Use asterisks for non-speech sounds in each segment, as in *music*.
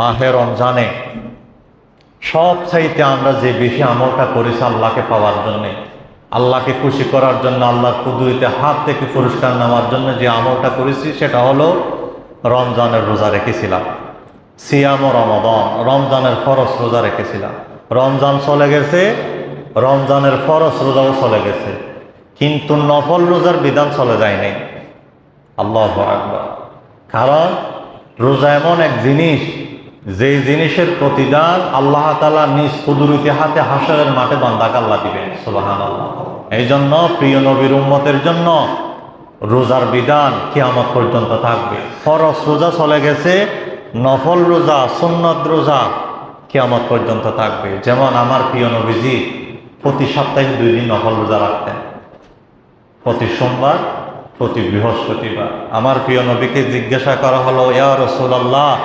মাহে রমজানে সব চাইতে আমরা যে বেশি আমলটা করেছি আল্লাহকে পাওয়ার জন্যে, আল্লাহকে খুশি করার জন্য, আল্লাহর কুদুরিতে হাত থেকে পুরস্কার নেওয়ার জন্য যে আমলটা করেছি, সেটা হলো রমজানের রোজা রেখেছিলাম। সিয়াম রমদন, রমজানের ফরস রোজা রেখেছিলাম। রমজান চলে গেছে, রমজানের ফরস রোজাও চলে গেছে। কিন্তু নফল রোজার বিধান চলে যায় নাই। আল্লাহ আকবার। কারণ রোজা এমন এক জিনিস যে জিনিসের প্রতিদান আল্লাহ তালা নিজ কুদুরিতে হাতে হাসরের মাঠে বান্দাকে আল্লাহ দিবেন সুবাহান আল্লাহ এই জন্য প্রিয় নবীর উম্মতের জন্য রোজার বিধান কিয়ামত পর্যন্ত থাকবে। ফরস রোজা চলে গেছে, নফল রোজা, সুন্নত রোজা কিয়ামত পর্যন্ত থাকবে। যেমন আমার প্রিয় নবীজি প্রতি সপ্তাহে দুই দিন নফল রোজা রাখতেন। প্রতি সোমবার, প্রতি বৃহস্পতিবার। আমার প্রিয় নবীকে জিজ্ঞাসা করা হলো, ইয়া রসুল্লাহ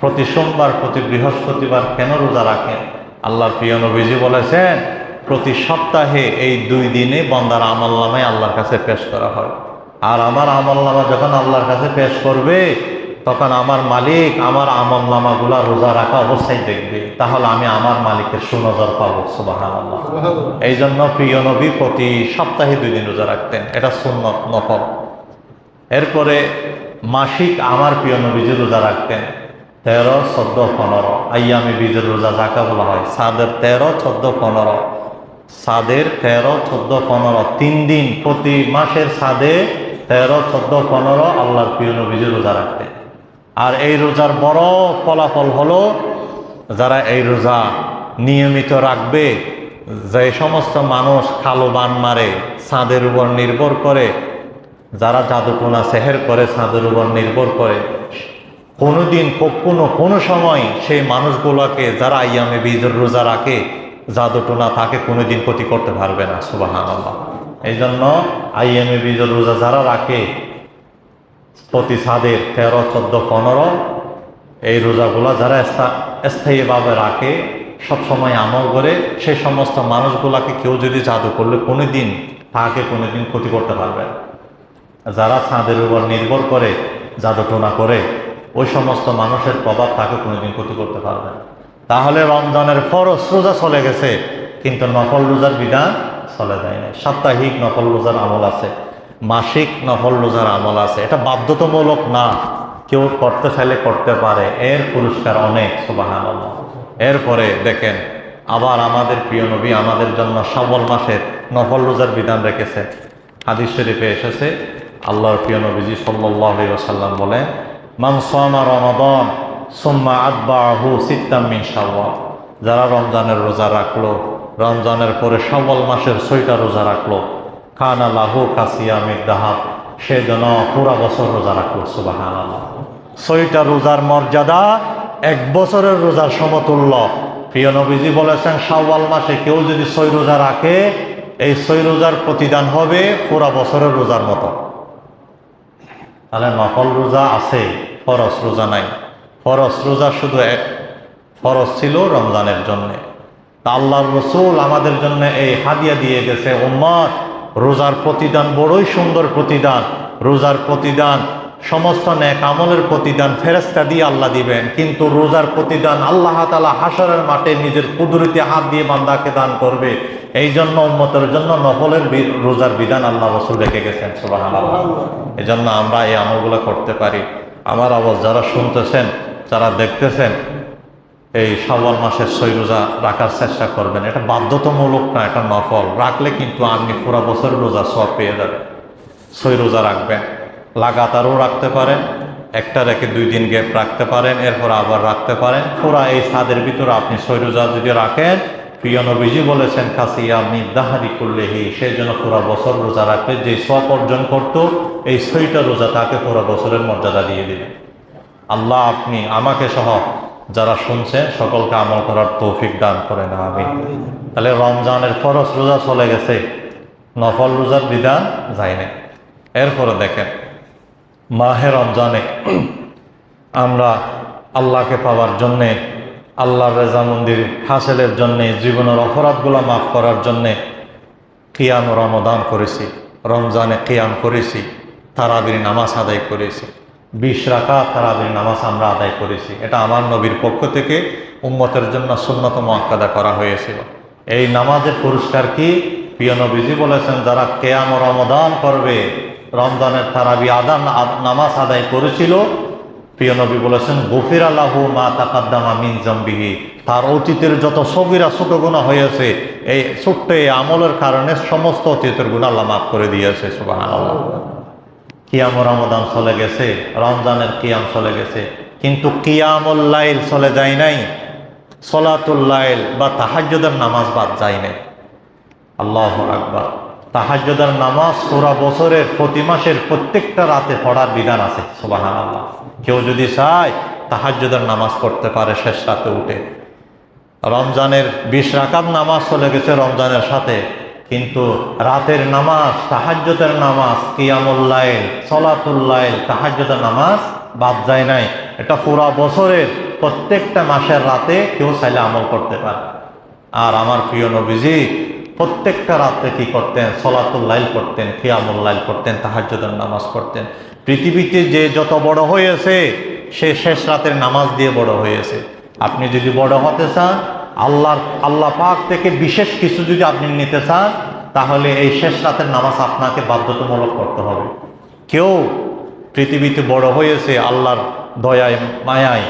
প্রতি সোমবার প্রতি বৃহস্পতিবার কেন রোজা রাখেন? আল্লাহর প্রিয় নবীজি বলেছেন প্রতি সপ্তাহে এই দুই দিনে বন্দার আমল নামায় আল্লাহর কাছে পেশ করা হয়। আর আমার আমল নামা যখন আল্লাহর কাছে পেশ করবে তখন আমার মালিক আমার আমল নামাগুলা রোজা রাখা অবস্থায় দেখবে। তাহলে আমি আমার মালিকের সুনজর পাবো সুবাহান আল্লাহ এই জন্য প্রিয় নবী প্রতি সপ্তাহে দুই দিন রোজা রাখতেন। এটা সুন্নত নফল। এরপরে মাসিক আমার প্রিয় নবীজি রোজা রাখতেন। তেরো, চোদ্দ, পনেরো। আইয়ামি বীজের রোজা যাকে বলা হয়? সাদের তেরো, চোদ্দ, পনেরো। সাদের তেরো, চোদ্দ, পনেরো। তিন দিন প্রতি মাসের সাদে তেরো, চোদ্দ, পনেরো আল্লাহর প্রিয় নবীজি রোজা রাখতে আর এই রোজার বড় ফলাফল হলো, যারা এই রোজা নিয়মিত রাখবে, যে সমস্ত মানুষ কালো বান মারে চাঁদের উপর নির্ভর করে, যারা জাদুটোনা সেহের করে চাঁদের উপর নির্ভর করে কোনোদিন কখনো কোনো সময় সেই মানুষগুলোকে যারা ইয়ামে বীজের রোজা রাখে জাদুটোনা তাকে কোনোদিন ক্ষতি করতে পারবে না সুবাহান আল্লাহ এই জন্য আইএমএ বীজের রোজা যারা রাখে, প্রতি সাদের তেরো, চোদ্দ, পনেরো, এই রোজাগুলা যারা স্থায়ীভাবে রাখে, সবসময় আমল করে, সেই সমস্ত মানুষগুলাকে কেউ যদি জাদু করলে কোনো দিন তাকে কোনো দিন ক্ষতি করতে পারবে। যারা চাঁদের উপর নির্ভর করে জাদুটোনা করে ওই সমস্ত মানুষের প্রভাব তাকে কোনোদিন ক্ষতি করতে পারবে না। তাহলে রমজানের ফরজ রোজা চলে গেছে, কিন্তু নফল রোজার বিধান চলে যায় না সাপ্তাহিক নফল রোজার আমল আছে, মাসিক নফল রোজার আমল আছে। এটা বাধ্যতামূলক না, কেউ করতে চাইলে করতে পারে। এর পুরস্কার অনেক সুবাহান এরপরে দেখেন, আবার আমাদের প্রিয় নবী আমাদের জন্য শ্রাবণ মাসের নফল রোজার বিধান রেখেছে। হাদিস শরীফে এসেছে, আল্লাহর প্রিয় নবীজি সাল্লাহ সাল্লাম বলেন মান সোমা রমাদন, সোম্মা আদবাহু সিত্তাম্মিন শাওয়াল। যারা রমজানের রোজা রাখল, রমজানের পরে শাওয়াল মাসের ছয়টা রোজা রাখল খানা লাহু কাসিয়ামির দাহাব, সে যেন পুরা বছর রোজা রাখল সুবাহান ছয়টা রোজার মর্যাদা এক বছরের রোজার সমতুল্য। প্রিয় নবীজি বলেছেন, শাওয়াল মাসে কেউ যদি ছয় রোজা রাখে, এই ছয় রোজার প্রতিদান হবে পুরা বছরের রোজার মতো। তাহলে নকল রোজা আছে। ফরস রোজা নাই। ফরস রোজা শুধু এক ফরস ছিল রমজানের জন্যে। তা আল্লাহর রসুল আমাদের জন্য এই হাদিয়া দিয়ে গেছে উম্মত রোজার প্রতিদান বড়ই সুন্দর প্রতিদান। রোজার প্রতিদান, সমস্ত ন্যাক আমলের প্রতিদান ফেরেস্তা দিয়ে আল্লাহ দিবেন। কিন্তু রোজার প্রতিদান আল্লাহ তালা হাসরের মাঠে নিজের কুদরতি হাত দিয়ে বান্দাকে দান করবে। এই জন্য উম্মতের জন্য নফলের রোজার বিধান আল্লাহ রসুল রেখে গেছেন সুবাহ এই জন্য আমরা এই আমলগুলো করতে পারি। আমার আওয়াজ যারা শুনতেছেন, যারা দেখতেছেন, এই শাওয়াল মাসের ছয় রোজা রাখার চেষ্টা করবেন। এটা বাধ্যতামূলক না, এটা নফল। রাখলে কিন্তু আপনি পুরা বছর রোজা সব পেয়ে যাবেন। ছয় রোজা রাখবেন। লাগাতারও রাখতে পারেন, একটা রেখে দুই দিন গ্যাপ রাখতে পারেন, এরপর আবার রাখতে পারেন। পুরা এই ছাদের ভিতরে আপনি ছয় রোজা যদি রাখেন প্রিয় নবীজি বলেছেন কাসিয়া দাহারি করলে হি সেই জন্য পুরা বছর রোজা রাখলে যে সব অর্জন করত এই ছয়টা রোজা তাকে পুরা বছরের মর্যাদা দিয়ে দিবে। আল্লাহ আপনি আমাকে সহ যারা শুনছেন সকলকে আমল করার তৌফিক দান করে না আমি তাহলে রমজানের ফরজ রোজা চলে গেছে নফল রোজার বিধান যায় না এরপরে দেখেন মাহে রমজানে আমরা আল্লাহকে পাওয়ার জন্যে আল্লাহর রেজা মন্দির হাসেলের জন্যে, জীবনের অপরাধগুলো মাফ করার জন্যে কিয়াম রমদান করেছি, রমজানে কিয়াম করেছি, তারাবির নামাজ আদায় করেছি। বিশ রাখা তারাবির নামাজ আমরা আদায় করেছি। এটা আমার নবীর পক্ষ থেকে উম্মতের জন্য সুন্নত মোয়াক্কাদা করা হয়েছিল। এই নামাজের পুরস্কার কি? প্রিয় নবীজি বলেছেন, যারা কেয়াম রমদান করবে, রমজানের তারাবি আদান নামাজ আদায় করেছিল প্রিয় নবী বলেছেন, গফির আল্লাহ মা তাকাদ্দামা মিন জম্বিহি। তার অতীতের যত সগিরা ছোট গুণা হয়েছে, এই ছোট্ট এই আমলের কারণে সমস্ত অতীতের গুণ আল্লাহ মাফ করে দিয়েছে সুবাহ কিয়াম রমদান চলে গেছে, রমজানের কিয়াম চলে গেছে, কিন্তু কিয়ামুল্লাইল চলে যায় নাই সলাতুল্লাইল বা তাহাজ্জুদের নামাজ বাদ যায় নাই। আল্লাহ আকবার। তাহাজ্জুদের নামাজ সোরা বছরের প্রতি মাসের প্রত্যেকটা রাতে পড়ার বিধান আছে সুবাহান আল্লাহ কেউ যদি চায় তাহাজ্জুদের নামাজ পড়তে পারে শেষ রাতে উঠে। রমজানের বিশ রাকাত নামাজ চলে গেছে রমজানের সাথে, কিন্তু রাতের নামাজ তাহাজ্জতের নামাজ কিয়ামুল্লাইল সলাতুল্লাইল তাহাজ্জতের নামাজ বাদ যায় নাই। এটা পুরা বছরের প্রত্যেকটা মাসের রাতে কেউ চাইলে আমল করতে পারে। আর আমার প্রিয় নবীজি, প্রত্যেকটা রাতে কি করতেন? সলাতুল্লাইল করতেন কিয়ামুল্লাইল করতেন তাহাজ্জুদের নামাজ পড়তেন। পৃথিবীতে যে যত বড় হয়েছে, সে শেষ রাতের নামাজ দিয়ে বড় হয়েছে। আপনি যদি বড় হতে চান আল্লাহর আল্লাহ পাক থেকে বিশেষ কিছু যদি আপনি নিতে চান, তাহলে এই শেষ রাতের নামাজ আপনাকে বাধ্যতামূলক করতে হবে। কেউ পৃথিবীতে বড় হয়েছে, আল্লাহর দয়ায়, মায়ায়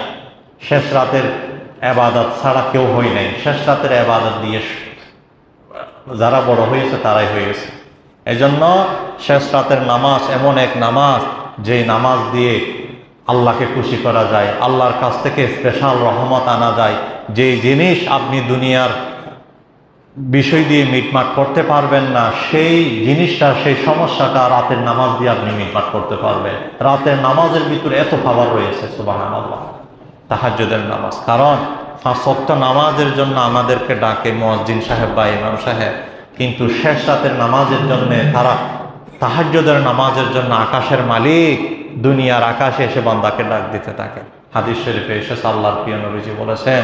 শেষ রাতের এবাদত ছাড়া কেউ হয় নাই। শেষ রাতের এবাদত দিয়ে যারা বড় হয়েছে, তারাই হয়েছে। এজন্য শেষ রাতের নামাজ এমন এক নামাজ যে নামাজ দিয়ে আল্লাহকে খুশি করা যায়, আল্লাহর কাছ থেকে স্পেশাল রহমত আনা যায়, যে জিনিস আপনি দুনিয়ার বিষয় দিয়ে মিটমাট করতে পারবেন না, সেই জিনিসটা, সেই সমস্যাটা রাতের নামাজ দিয়ে আপনি মিটমাট করতে পারবেন। রাতের নামাজের ভিতরে এত খাবার রয়েছে সুবাহান আল্লাহ তাহাজ্জুদের নামাজ। কারণ সপ্ত নামাজের জন্য আমাদেরকে ডাকে মসজিদ সাহেব বা ইমাম সাহেব, কিন্তু শেষ রাতের নামাজের জন্য তারা তাহাজ্জুদের নামাজের জন্য আকাশের মালিক দুনিয়ার আকাশে এসে বান্দাকে ডাক দিতে থাকে। হাদিস শরীফে এসে আল্লাহর প্রিয় নবীজি বলেছেন,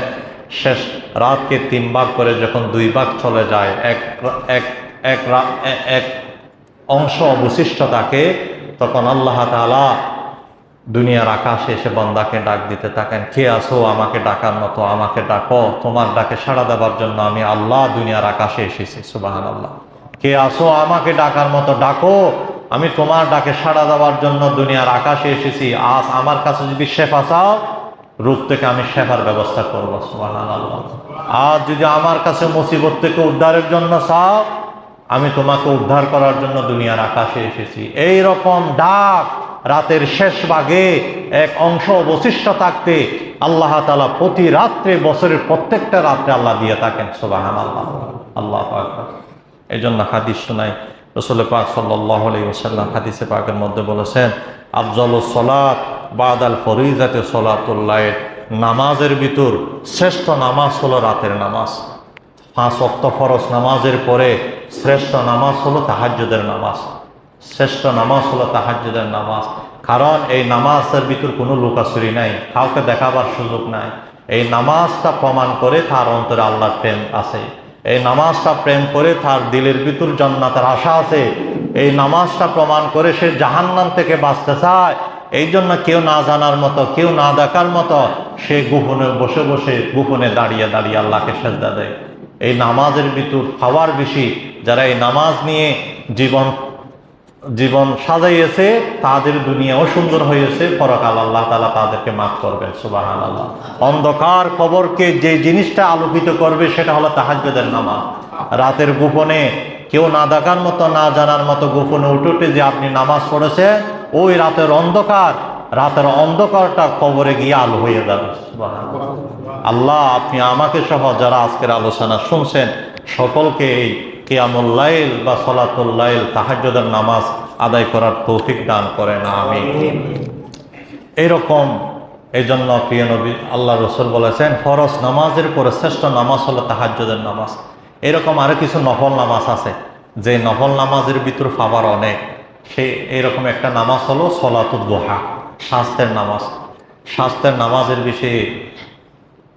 শেষ রাতকে তিন ভাগ করে যখন দুই ভাগ চলে যায়, এক এক এক এক অংশ অবশিষ্ট থাকে, তখন আল্লাহ তাআলা দুনিয়ার আকাশে এসে বন্দাকে ডাক দিতে থাকেন, কে আসো আমাকে ডাকার মতো আমাকে ডাকো। তোমার ডাকে সাড়া দেওয়ার জন্য আমি আল্লাহ দুনিয়ার আকাশে এসেছি। সুবাহান আল্লাহ কে আসো, আমাকে ডাকার মতো ডাকো। আমি তোমার ডাকে সাড়া দেওয়ার জন্য দুনিয়ার আকাশে এসেছি। আজ আমার কাছে যদি শেফা চাও, রূপ থেকে আমি শেফার ব্যবস্থা করব আর যদি আমার কাছে মুসিবত থেকে উদ্ধারের জন্য চাও, আমি তোমাকে উদ্ধার করার জন্য দুনিয়ার আকাশে এসেছি। এই রকম ডাক রাতের শেষ ভাগে এক অংশ অবশিষ্ট থাকতে আল্লাহ তালা প্রতি রাত্রে, বছরের প্রত্যেকটা রাত্রে আল্লাহ দিয়ে থাকেন সোবাহান আল্লাহ আল্লাহ এই জন্য হাদিস শোনাই। রসুল পাক সাল্লাহ ওসাল্লাম হাদিসে পাকের মধ্যে বলেছেন, আফজল সলাত বাদ আল ফরিজাতে সলাতুল্লাহ নামাজের ভিতর শ্রেষ্ঠ নামাজ হলো রাতের নামাজ। পাঁচ অক্ত ফরজ নামাজের পরে শ্রেষ্ঠ নামাজ হলো তাহাজ্জুদের নামাজ। শ্রেষ্ঠ নামাজ হলো তাহাজ্জুদের নামাজ। কারণ এই নামাজের ভিতর কোনো লুকাচুরি নাই, কাউকে দেখাবার সুযোগ নাই। এই নামাজটা প্রমাণ করে তার অন্তরে আল্লাহর প্রেম আছে। এই নামাজটা প্রেম করে তার দিলের ভিতর জান্নাতের আশা আছে। এই নামাজটা প্রমাণ করে সে জাহান্নাম থেকে বাঁচতে চায়। এই জন্য কেউ না জানার মতো, কেউ না দেখার মতো সে গোপনে বসে বসে গোপনে দাঁড়িয়ে দাঁড়িয়ে আল্লাহকে সেজদা দেয়। এই নামাজের ভিতর খাওয়ার বেশি, যারা এই নামাজ নিয়ে জীবন জীবন সাজাইয়েছে, তাদের দুনিয়াও সুন্দর হয়েছে। পরকাল আল্লাহ তালা তাদেরকে মাফ করবেন সুবাহ আল্লাহ অন্ধকার খবরকে যে জিনিসটা আলোকিত করবে, সেটা হলো তাহাজ্জুদের নামাজ। রাতের গোপনে কেউ না দেখার মতো, না জানার মতো গোপনে উঠে যে আপনি নামাজ পড়েছেন, ওই রাতের অন্ধকার, রাতের অন্ধকারটা কবরে গিয়ে আলো হয়ে যাবে আল্লাহ, আপনি আমাকে সহ যারা আজকের আলোচনা শুনছেন, সকলকে এই কিয়ামুল্লাইল বা সলাতুল্লাইল তাহাজ্জুদের নামাজ আদায় করার তৌফিক দান করেন আমি এইরকম এই জন্য প্রিয় নবী আল্লাহ রসুল বলেছেন ফরজ নামাজের পরে শ্রেষ্ঠ নামাজ হলো তাহাজ্জুদের নামাজ। এরকম আরও কিছু নফল নামাজ আছে যে নফল নামাজের ভিতর পাবার অনেক। সেই এরকম একটা নামাজ হলো সলাতুল দোহা স্বাস্থ্যের নামাজ। স্বাস্থ্যের নামাজের বিষয়ে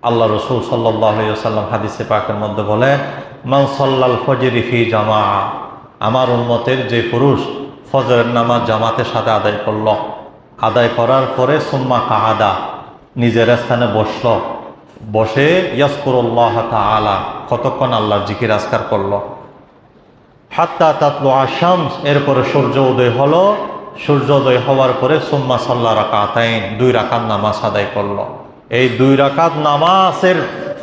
আল্লাহ রসুল সাল্লাহ সাল্লাম হাদিসে পাকের মধ্যে বলে মান সাল্লাল ফজরি ফি জামা। আমার উন্মতের যে পুরুষ ফজরের নামাজ জামাতের সাথে আদায় করল। আদায় করার পরে সুম্মা কাহাদা, নিজের স্থানে বসল। বসে ইয়াসকুরুল্লাহ তাআলা, কতক্ষণ আল্লাহর জিকির আজকার করল। হাত্তা তাতলু আশামস এরপরে সূর্য উদয় হলো। সূর্যোদয় হওয়ার পরে সুম্মা সাল্লা রাকাতাইন, দুই রাকাত নামাজ আদায় করল। এই দুই রাকাত নামাজের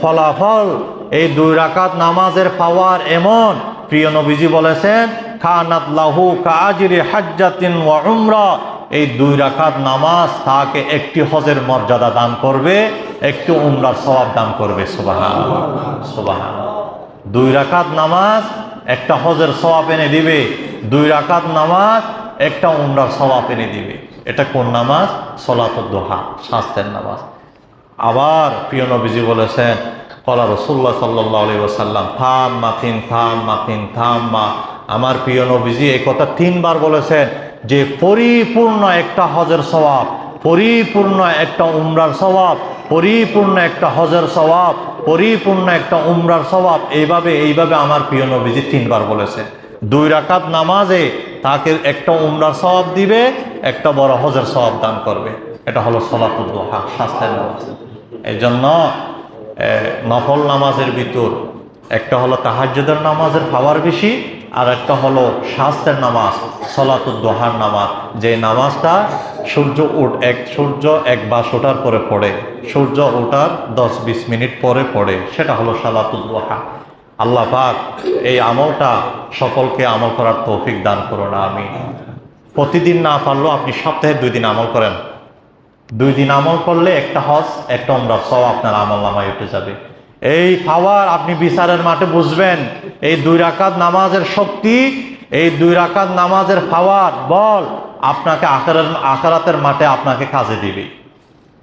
ফলাফল এই দুই রাকাত নামাজের পাওয়ার এমন। প্রিয় নবীজি বলেছেন খানাত লাহু কাজিরি হাজ্জাতিন ওয়া এই দুই রাকাত নামাজ তাকে একটি হজের মর্যাদা দান করবে, একটি উমরার সওয়াব দান করবে। সুবাহান সুবাহান দুই রাকাত নামাজ একটা হজের সওয়াব এনে দিবে, দুই রাকাত নামাজ একটা উমরার সওয়াব এনে দিবে। এটা কোন নামাজ? সলাতুল দোহা স্বাস্থ্যের নামাজ। আবার প্রিয় নবীজি বলেছেন কলা রসুল্লাহ সাল্লাহ আলী ওসাল্লাম থাম মাথিন থাম মাথিন থাম মা আমার প্রিয় নবীজি এই কথা তিনবার বলেছেন যে পরিপূর্ণ একটা হজের স্বভাব পরিপূর্ণ একটা উমরার স্বভাব পরিপূর্ণ একটা হজের স্বভাব পরিপূর্ণ একটা উমরার স্বভাব এইভাবে এইভাবে আমার প্রিয় নবীজি তিনবার বলেছেন। দুই রাকাত নামাজে তাকে একটা উমরার স্বভাব দিবে, একটা বড় হজের স্বভাব দান করবে। এটা হলো সলাতুদ্দোহা স্বাস্থ্যের নামাজ। এই জন্য নফল নামাজের ভিতর। একটা হলো তাহাজ্জুদের নামাজের পাওয়ার বেশি, আর একটা হলো স্বাস্থ্যের নামাজ সলাতুদ্দোহার নামাজ। যে নামাজটা সূর্য উঠ, এক সূর্য এক বাস ওঠার পরে পড়ে, সূর্য ওঠার দশ বিশ মিনিট পরে পড়ে, সেটা হলো সলাতুদ্দোহা আল্লাহ পাক এই আমলটা সকলকে আমল করার তৌফিক দান করুন আমি প্রতিদিন না পারলেও আপনি সপ্তাহে দুই দিন আমল করেন। দুই দিন আমল করলে একটা হজ, একটা উমরা, সব আপনার আমল নামায় উঠে যাবে। এই পাওয়ার আপনি বিচারের মাঠে বুঝবেন, এই দুই রাকাত নামাজের শক্তি, এই দুই রাকাত নামাজের পাওয়ার বল আপনাকে আকারের আকারাতের মাঠে আপনাকে কাজে দিবে।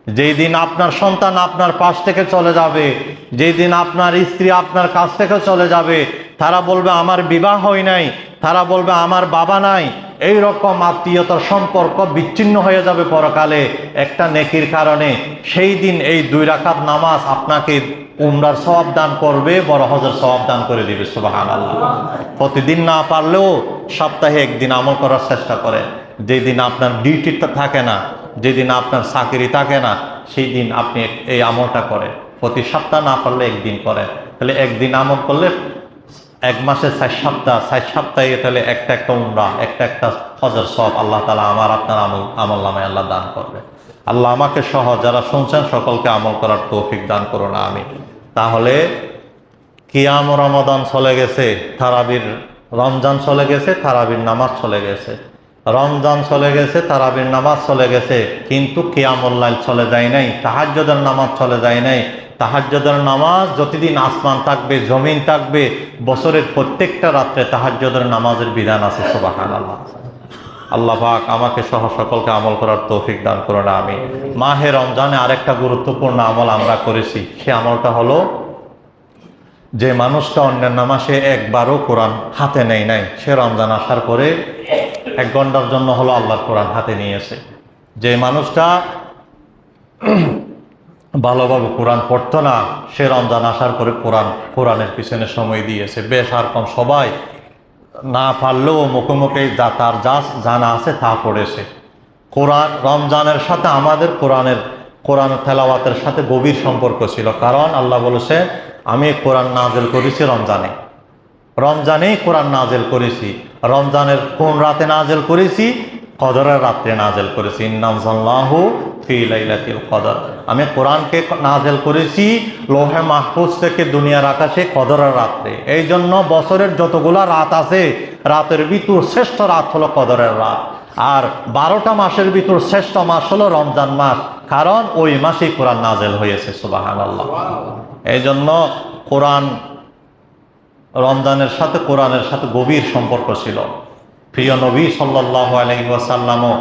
যেই দিন আপনার সন্তান আপনার পাশ থেকে চলে যাবে, যেই দিন আপনার স্ত্রী আপনার কাছ থেকে চলে যাবে, তারা বলবে, আমার বিবাহ হয় নাই। তারা বলবে, আমার বাবা নাই। এই রকম আত্মীয়তার সম্পর্ক বিচ্ছিন্ন হয়ে যাবে পরকালে। একটা নেকির কারণে সেই দিন এই দুই রাকাত নামাজ আপনাকে উমরার সওয়াব দান করবে, বড় হজের সওয়াব দান করে দিবে সুবাহান আল্লাহ প্রতিদিন না পারলেও সপ্তাহে একদিন আমল করার চেষ্টা করে যেদিন আপনার ডিউটিটা থাকে না, যেদিন আপনার চাকরি থাকে না, সেই দিন আপনি এই আমলটা করে প্রতি সপ্তাহ না পারলে একদিন করে তাহলে একদিন আমল করলে এক মাসে চার সপ্তাহ, চার সপ্তাহে তাহলে একটা একটা উমরা, একটা একটা হজর সব আল্লাহ তালা আমার, আপনার আমল আমল নামে আল্লাহ দান করবে। আল্লাহ আমাকে সহ যারা শুনছেন সকলকে আমল করার তৌফিক দান করো না আমি তাহলে কিয়াম রমাদান চলে গেছে, তারাবির রমজান চলে গেছে, তারাবির নামাজ চলে গেছে। রমজান চলে গেছে, তারাবির নামাজ চলে গেছে, কিন্তু কিয়ামুল্লাইল চলে যায় নাই, তাহাজ্জদের নামাজ চলে যায় নাই তাহাজ্জদের নামাজ যতদিন আসমান থাকবে, জমিন থাকবে, বছরের প্রত্যেকটা রাত্রে তাহাজ্জদের নামাজের বিধান আছে সুবাহান আল্লাহ আল্লাহ পাক আমাকে সহ সকলকে আমল করার তৌফিক দান করো না আমি মাহে রমজানে আরেকটা গুরুত্বপূর্ণ আমল আমরা করেছি, সে আমলটা হলো, যে মানুষটা অন্যান্য মাসে একবারও কোরআন হাতে নেয় নাই, সে রমজান আসার পরে এক ঘণ্টার জন্য হলো আল্লাহর কোরআন হাতে নিয়েছে যে মানুষটা ভালোভাবে কোরআন পড়তো না, সে রমজান আসার পরে কোরআন, কোরআনের পিছনে সময় দিয়েছে। বেশ আর কম সবাই না পারলেও মুখে মুখে যা তার যা জানা আছে তা পড়েছে। কোরআন, রমজানের সাথে আমাদের কোরআনের, কোরআন তেলাওয়াতের সাথে গভীর সম্পর্ক ছিল। কারণ আল্লাহ বলেছে, আমি কোরআন নাজেল করেছি রমজানে। রমজানেই কোরআন নাজেল করেছি। রমজানের কোন রাতে নাজেল করেছি? কদরের রাত্রে নাজেল করেছি। ইন্নাম সাল্লাহু ফি কদর। আমি কোরআনকে নাজেল করেছি লোহে মাহফুজ থেকে দুনিয়ার আকাশে কদরের রাত্রে। এই জন্য বছরের যতগুলা রাত আছে, রাতের ভিতর শ্রেষ্ঠ রাত হলো কদরের রাত। আর বারোটা মাসের ভিতর শ্রেষ্ঠ মাস হলো রমজান মাস, কারণ ওই মাসেই কোরআন নাজেল হয়েছে সুবাহান আল্লাহ এই জন্য কোরআন রমজানের সাথে কোরআনের সাথে গভীর সম্পর্ক ছিল। প্রিয় নবী সাল্লাহ আলহিসাল্লামও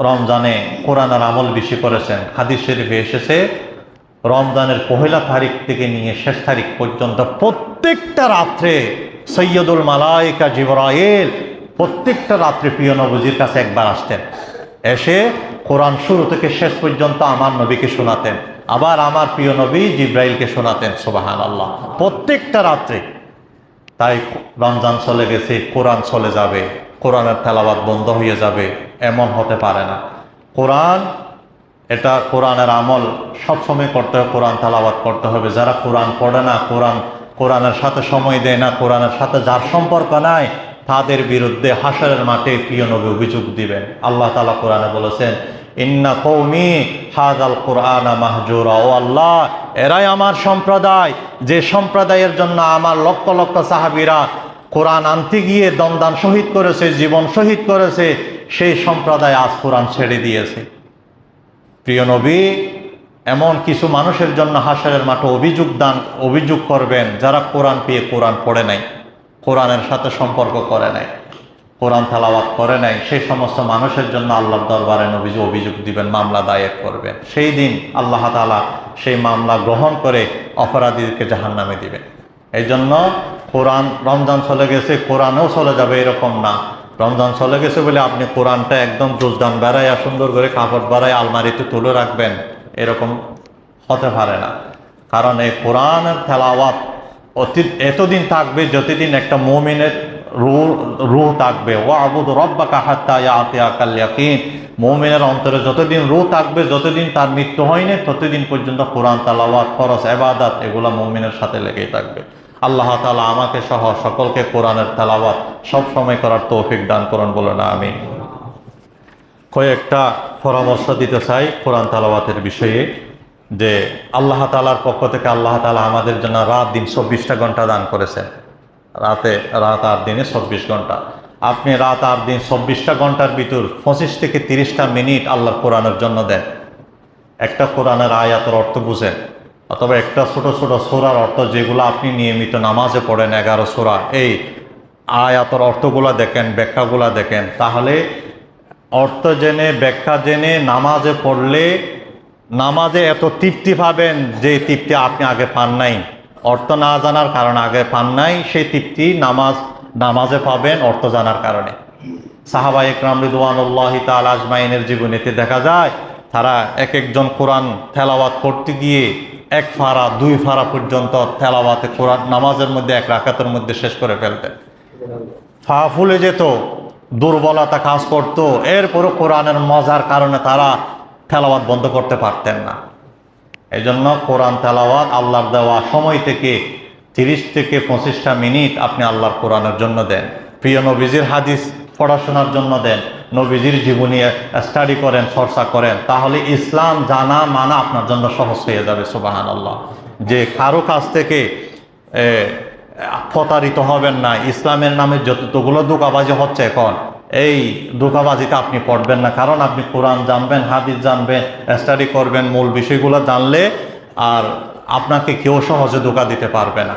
রমজানে কোরআনের আমল বেশি করেছেন। হাদিস শরীফে এসেছে, রমজানের পহেলা তারিখ থেকে নিয়ে শেষ তারিখ পর্যন্ত প্রত্যেকটা রাত্রে সৈয়দুল মালাইকা জিবরাইল প্রত্যেকটা রাত্রে প্রিয় নবজির কাছে একবার আসতেন। এসে কোরআন শুরু থেকে শেষ পর্যন্ত আমার নবীকে শোনাতেন। আবার আমার প্রিয় নবী জিব্রাইলকে শোনাতেন সোবাহান আল্লাহ প্রত্যেকটা রাত্রে। তাই রমজান চলে গেছে, কোরআন চলে যাবে। কোরআনের তেলাবাদ বন্ধ হয়ে যাবে, এমন হতে পারে না। কোরআন, এটা কোরআনের আমল সবসময় করতে হবে, কোরআন তালাবাদ করতে হবে। যারা কোরআন পড়ে না, কোরআন, কোরআনের সাথে সময় দেয় না, কোরআনের সাথে যার সম্পর্ক নাই, তাদের বিরুদ্ধে হাসারের মাঠে প্রিয় নবী অভিযোগ দিবেন। আল্লাহ তালা কোরআনে বলেছেন, ইন্না কৌমি হাজাল কোরআন মাহজুরা। ও আল্লাহ, এরাই আমার সম্প্রদায়। যে সম্প্রদায়ের জন্য আমার লক্ষ লক্ষ সাহাবিরা কোরআন আনতে গিয়ে দমদান শহীদ করেছে, জীবন শহীদ করেছে, সেই সম্প্রদায় আজ কোরআন ছেড়ে দিয়েছে। প্রিয় নবী, এমন কিছু মানুষের জন্য হাসারের মাঠে অভিযোগ দান, অভিযোগ করবেন যারা কোরআন পেয়ে কোরআন পড়ে নাই, কোরআনের সাথে সম্পর্ক করে নাই, কোরআন তালাবাত করে নাই, সেই সমস্ত মানুষের জন্য আল্লাহর দরবারে নবী অভিযোগ দিবেন, মামলা দায়ের করবেন। সেই দিন আল্লাহ তালা সেই মামলা গ্রহণ করে অপরাধীদেরকে জাহান নামে দিবেন। এই জন্য কোরআন রমজান চলে গেছে, কোরআনেও চলে যাবে এরকম না। রমজান চলে গেছে বলে আপনি কোরআনটা একদম দুজদান বেড়াইয়া, সুন্দর করে কাপড় বাড়াই আলমারিতে তুলে রাখবেন, এরকম হতে পারে না। কারণ এই কোরআনের তেলাওয়াত অতি এতদিন থাকবে যতদিন একটা মমিনের রুহ থাকবে। ও আবুদ রব্বা কাহাত্তা ইয়াতে আকাল ইয়াকিন অন্তরে যতদিন রুহ থাকবে, যতদিন তার মৃত্যু হয়নি, ততদিন পর্যন্ত কোরআন, তালাওয়াত ফরস এবাদাত এগুলো মমিনের সাথে লেগেই থাকবে। আল্লাহ তালা আমাকে সহ সকলকে কোরআনের তেলাওয়াত সব সময় করার তৌফিক দান করুন বলে না আমি কয়েকটা পরামর্শ দিতে চাই কোরআন তালাওয়াতের বিষয়ে, যে আল্লাহ তালার পক্ষ থেকে আল্লাহ তালা আমাদের জন্য রাত দিন চব্বিশটা ঘণ্টা দান করেছেন। রাতে, রাত আট দিনে চব্বিশ ঘণ্টা। আপনি রাত আট দিন চব্বিশটা ঘণ্টার ভিতর পঁচিশ থেকে তিরিশটা মিনিট আল্লাহ কোরআনের জন্য দেন। একটা কোরআনের আয়াতের অর্থ বুঝেন, অথবা একটা ছোট ছোট সোরার অর্থ যেগুলো আপনি নিয়মিত নামাজে পড়েন, এগারো সোরা। এই আয়াতের অর্থগুলা দেখেন, ব্যাখ্যাগুলা দেখেন, তাহলে অর্থ জেনে, ব্যাখ্যা জেনে নামাজে পড়লে নামাজে এত তৃপ্তি পাবেন যে তৃপ্তি আপনি আগে পান নাই। অর্থ না জানার কারণে আগে পান নাই, সেই তৃপ্তি নামাজ, নামাজে পাবেন অর্থ জানার কারণে। সাহাবা ইকরাম রিদওয়ানুল্লাহ তাল আজমাইনের জীবনীতে দেখা যায়, তারা এক একজন কোরআন থেলাওয়াত করতে গিয়ে এক ফাড়া দুই ফাড়া পর্যন্ত থেলাওয়াতে কোরআন, নামাজের মধ্যে এক রাখাতের মধ্যে শেষ করে ফেলতেন। ফা ফুলে যেত, দুর্বলতা কাজ করত, এরপরও কোরআনের মজার কারণে তারা থেলাওয়াত বন্ধ করতে পারতেন না। এই জন্য কোরআন তালাওয়াত আল্লাহর দেওয়া সময় থেকে তিরিশ থেকে পঁচিশটা মিনিট আপনি আল্লাহর কোরআনের জন্য দেন। প্রিয় নবীজির হাদিস পড়াশোনার জন্য দেন, নবীজির জীবনী স্টাডি করেন, চর্চা করেন, তাহলে ইসলাম জানা, মানা আপনার জন্য সহজ হয়ে যাবে সুবাহান আল্লাহ যে কারও কাছ থেকে প্রতারিত হবেন না, ইসলামের নামে যতগুলো দোকাবাজি হচ্ছে এখন এই দোকাবাজিতে আপনি পড়বেন না, কারণ আপনি কোরআন জানবেন, হাদিস জানবেন স্টাডি করবেন, মূল বিষয়গুলো জানলে আর আপনাকে কেউ সহজে ধোকা দিতে পারবে না।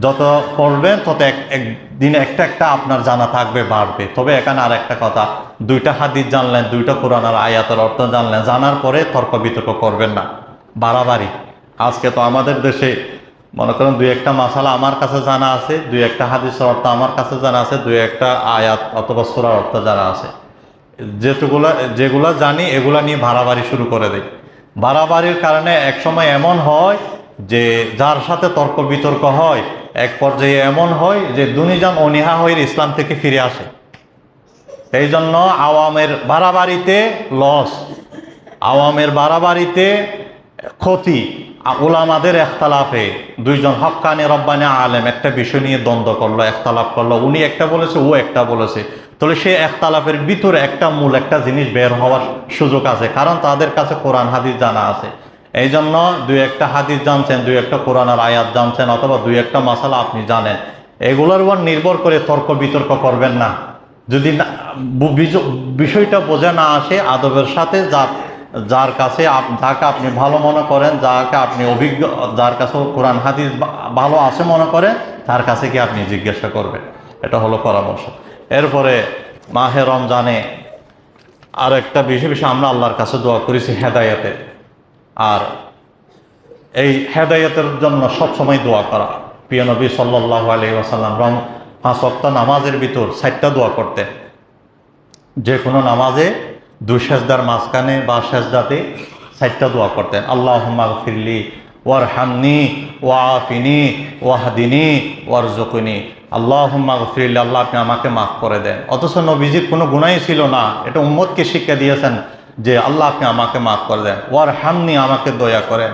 যত পড়বেন, তত এক, একদিনে একটা একটা আপনার জানা থাকবে, বাড়বে। তবে এখানে আর একটা কথা, দুইটা হাদিস জানলেন, দুইটা কোরআন আর আয়াতের অর্থ জানলেন, জানার পরে তর্ক বিতর্ক করবেন না। বাড়াবাড়ি। আজকে তো আমাদের দেশে মনে করেন দুই একটা মশালা আমার কাছে জানা আছে, দুই একটা হাদিসের অর্থ আমার কাছে জানা আছে, দুই একটা আয়াত অথবা সুরার অর্থ জানা আছে। যেটুগুলা, যেগুলা জানি এগুলা নিয়ে ভাড়াবাড়ি শুরু করে দেয় বাড়াবাড়ির কারণে একসময় এমন হয় যে যার সাথে তর্ক বিতর্ক হয়, এক পর্যায়ে এমন হয় যে দুনিজান অনীহা হয়ে ইসলাম থেকে ফিরে আসে। এই জন্য আওয়ামের বাড়াবাড়িতে লস আওয়ামের বাড়াবাড়িতে ক্ষতি ওলামাদের একতালাফে দুইজন হক্কানি রব্বানি আলেম একটা বিষয় নিয়ে দ্বন্দ্ব করল একতালাপ করল। উনি একটা বলেছে, ও একটা বলেছে। তাহলে সে একতালাফের ভিতরে একটা মূল একটা জিনিস বের হওয়ার সুযোগ আছে, কারণ তাদের কাছে কোরআন, হাদিস জানা আছে। এই জন্য দুই একটা হাদিস জানছেন, দুই একটা কোরআনের আয়াত জানছেন, অথবা দুই একটা মশালা আপনি জানেন। এগুলোর উপর নির্ভর করে তর্ক বিতর্ক করবেন না। যদি বিষয়টা বোঝা না আসে, আদবের সাথে যার যার কাছে যাকে আপনি ভালো মনে করেন, যাকে আপনি অভিজ্ঞ, যার কাছে কোরআন, হাদিস ভালো আছে মনে করেন তার কাছে কি আপনি জিজ্ঞাসা করবেন? এটা হলো পরামর্শ। এরপরে মাহে রমজানে আর একটা বেশি বেশি আমরা আল্লাহর কাছে দোয়া করেছি হেদায়েতে। আর এই হেদায়েতের জন্য সবসময় দোয়া করা। প্রিয় নবী সাল্লাহ আলি রং পাঁচ অক্ত নামাজের ভিতর ষাটটা দোয়া করতেন। যে কোনো নামাজে দুই সেজদার মাঝখানে বা সেজদাতে ষাটটা দোয়া করতেন। আল্লাহ ফিরলি ওয়ার হামনি ওয়াফিনি ওয়াহদিনী ওয়ার জকুনি আল্লাহ ফিরলি আল্লাহ আপনি আমাকে মাফ করে দেন। অথচ নবীজির কোনো গুণাই ছিল না। এটা উম্মতকে শিক্ষা দিয়েছেন যে আল্লাহ আপনি আমাকে মাফ করে দেন। ওয়ার হামনি আমাকে দয়া করেন।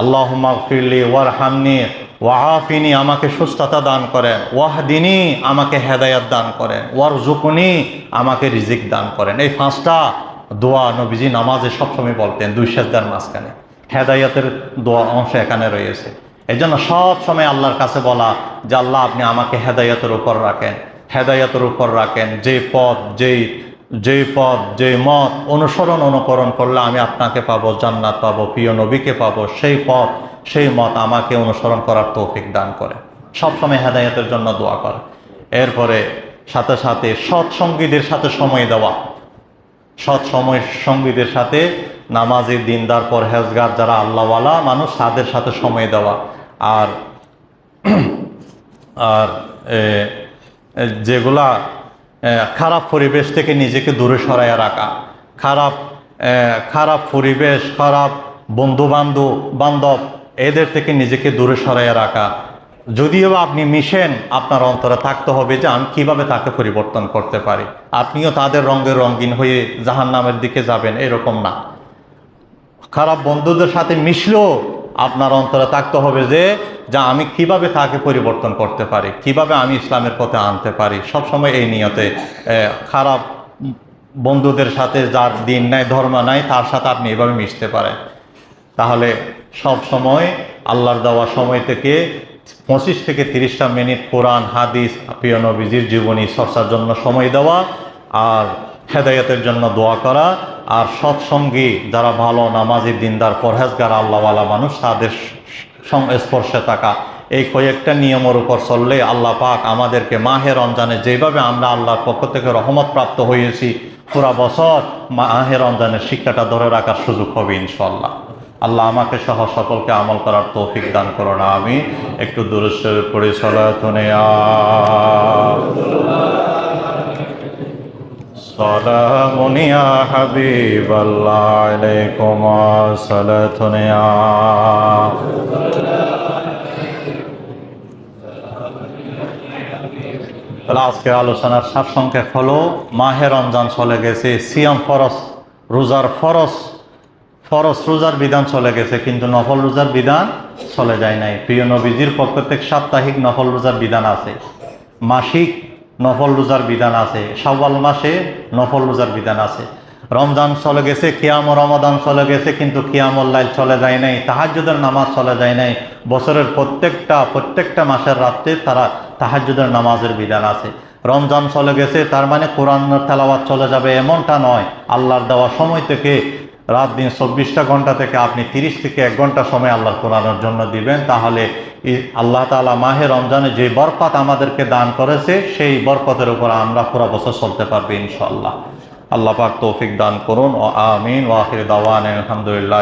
আল্লাহ ফিরলি ওয়ার হামনি ওয়াহাফিনি আমাকে সুস্থতা দান করেন। ওয়াহদিনী আমাকে হেদায়াত দান করেন। ওয়ার জুকুনি আমাকে রিজিক দান করেন। এই পাঁচটা দোয়া নবীজি নামাজে সবসময় বলতেন, দুই সেজদার মাঝখানে। হেদায়াতের দোয়া অংশ এখানে রয়েছে। এই জন্য সবসময় আল্লাহর কাছে বলা যে, আল্লাহ, আপনি আমাকে হেদায়তের উপর রাখেন। হেদায়তের উপর রাখেন। যে পথ, যেই যেই পথ যে মত অনুসরণ, অনুকরণ করলে আমি আপনাকে পাবো, জান্নাত পাবো, প্রিয় নবীকে পাবো। সেই পথ সেই মত আমাকে অনুসরণ করার তৌফিক দান করে। সবসময় হেদায়তের জন্য দোয়া করে। এরপরে সাথে সাথে সৎসঙ্গীদের সাথে সময় দেওয়া। সৎ সময় সঙ্গীদের সাথে নামাজি দিনদার, পরহেজগার যারা আল্লাহওয়ালা মানুষ, তাদের সাথে সময় দেওয়া। আর *clears throat* আর যেগুলা খারাপ পরিবেশ থেকে নিজেকে দূরে সরাইয়া রাখা। খারাপ খারাপ পরিবেশ, খারাপ বন্ধু বান্ধব বান্ধব এদের থেকে নিজেকে দূরে সরাইয়া রাখা। যদিও আপনি মিশেন, আপনার অন্তরে থাকতে হবে যে আমি কীভাবে তাকে পরিবর্তন করতে পারি। আপনিও তাদের রঙে রঙিন হয়ে জাহান নামের দিকে যাবেন, এরকম না। খারাপ বন্ধুদের সাথে মিশলেও আপনার অন্তরে থাকতে হবে যে, যা আমি কীভাবে তাকে পরিবর্তন করতে পারি, কীভাবে আমি ইসলামের পথে আনতে পারি? সবসময় এই নিয়তে খারাপ বন্ধুদের সাথে যার দিন নাই, ধর্ম নাই, তার সাথে আপনি এভাবে মিশতে পারেন। তাহলে সব সময় আল্লাহর দেওয়া সময় থেকে পঁচিশ থেকে তিরিশটা মিনিট কোরআন, হাদিস, প্রিয় জীবনী চর্চার জন্য সময় দেওয়া আর হেদায়তের জন্য দোয়া করা আর সৎসঙ্গী যারা ভালো নামাজি, দিনদার, পরহেজগার, আল্লাহওয়ালা মানুষ তাদের সংস্পর্শে থাকা। এই কয়েকটা নিয়মের উপর চললে আল্লাহ পাক আমাদেরকে মাহে রমজানে যেভাবে আমরা আল্লাহর পক্ষ থেকে রহমত প্রাপ্ত হয়েছি, পুরা বছর মাহে রমজানের শিক্ষাটা ধরে রাখার সুযোগ হবে ইনশাল্লাহ আল্লাহ আমাকে সহ সকলকে আমল করার তৌফিক দান করো না আমি একটু দূরস্বরে পড়ে সলাতনে হাবিব আজকে আলোচনার সার সংক্ষেপ হলো, মাহে রমজান চলে গেছে, সিয়াম ফরস রোজার ফরস ফরস রোজার বিধান চলে গেছে, কিন্তু নফল রোজার বিধান চলে যায় নাই। প্রিয় নবীজির থেকে সাপ্তাহিক নফল রোজার বিধান আছে, মাসিক নফল রোজার বিধান আছে সাওয়াল মাসে নফল রোজার বিধান আছে। রমজান চলে গেছে, কিয়াম রমাদান চলে গেছে, কিন্তু কিয়ামল লাইল চলে যায় নাই, তাহাজ্জুদের নামাজ চলে যায় নাই। বছরের প্রত্যেকটা প্রত্যেকটা মাসের রাত্রে তারা তাহাজ্জুদের নামাজের বিধান আছে। রমজান চলে গেছে, তার মানে কোরআন তেলাওয়াত চলে যাবে, এমনটা নয়। আল্লাহর দেওয়া সময় থেকে রাত দিন চব্বিশটা ঘণ্টা থেকে আপনি তিরিশ থেকে এক ঘণ্টা সময় আল্লাহ কোরআনের জন্য দিবেন। তাহলে আল্লাহ তালা মাহে রমজানে যে বরকত আমাদেরকে দান করেছে, সেই বরকতের উপর আমরা পুরো বছর চলতে পারব ইনশাল্লাহ আল্লাহ পাক তৌফিক দান করুন ও আমিন। ওয়াহির দাওয়ান আলহামদুলিল্লাহ